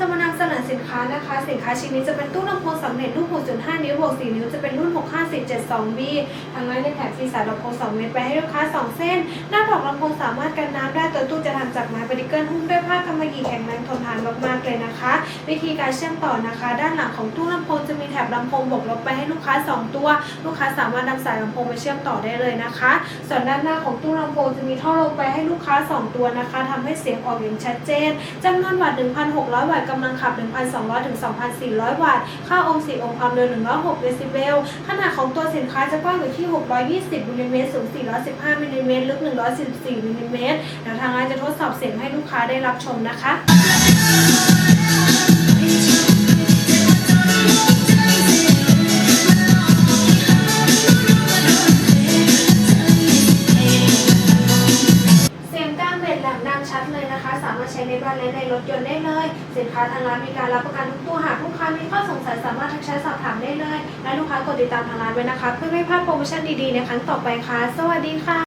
จะมานางสลัดสินค้านะคะ สินค้าชิ้นนี้จะเป็นตู้ลำโพงสำเร็จรูป 6.5 นิ้วบวก4นิ้ว จะเป็นรุ่น 65472B ทางร้านได้แถมฟรีสายลำโพง2เม็ดไปให้ลูกค้า 2 เส้น หน้าดอกลำโพงสามารถกันน้ำได้ แข็งแรงทนทานมากๆเลยนะคะ วิธีการเชื่อมต่อนะคะ ด้านหลังของตู้ลำโพงจะมีแถบลำโพงบวกลบไปให้ลูกค้า 2 ตัว ลูกค้าสามารถนำสายลำโพงไปเชื่อมต่อได้เลยนะคะ ส่วนด้านหน้าของตู้ลำโพงจะมีท่อลงไปให้ลูกค้า 2 ตัวนะคะทำให้เสียงออกอย่างชัดเจนจำนวนวัตต์1,600 วัตต์กำลังขับ 1,200ถึง2,400 วัตต์ ค่าโอห์มสีโอห์มความเร็ว106เดซิเบลขนาดของตัวสินค้าจะกว้างอยู่ที่ 620มิลลิเมตรสูง 415มิลลิเมตรลึก 144มิลลิเมตรเดี๋ยวทางร้านจะทดสอบเสียงให้ลูกค้าได้รับชมนะคะเสียงกลางเบ็ดแหลมดังชัดเลยนะคะ สามารถใช้ในบ้านและในรถยนต์ได้เลย สินค้าทางร้านมีการรับประกันทุกตัวหากลูกค้ามีข้อสงสัยสามารถทักแชทสอบถามได้เลย และลูกค้ากดติดตามทางร้านไว้นะคะ เพื่อไม่พลาดโปรโมชั่นดีๆในครั้งต่อไปค่ะ สวัสดีค่ะ